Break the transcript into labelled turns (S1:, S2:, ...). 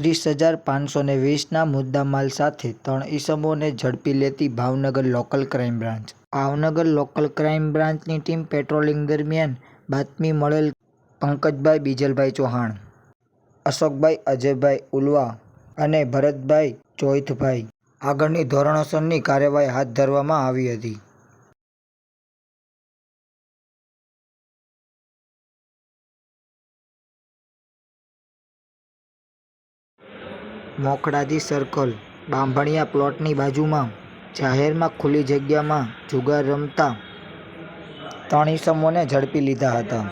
S1: ત્રીસ હજાર પાંચસો ને વીસના મુદ્દામાલ સાથે ત્રણ ઈસમોને ઝડપી લેતી Bhavnagar local crime branch. Bhavnagar local crime બ્રાન્ચની ટીમ પેટ્રોલિંગ દરમિયાન બાતમી મળેલ પંકજભાઈ બીજલભાઈ ચૌહાણ, અશોકભાઈ અજયભાઈ ઉલવા અને ભરતભાઈ ચોઈથભાઈ આગળની ધોરણસરની કાર્યવાહી હાથ ધરવામાં આવી હતી. મોખડાજી સર્કલ બાંભણિયા પ્લોટની બાજુમાં, જાહેરમાં ખુલ્લી જગ્યામાં જુગાર રમતા ત્રણ ઈસમોને ઝડપી લીધા હતા.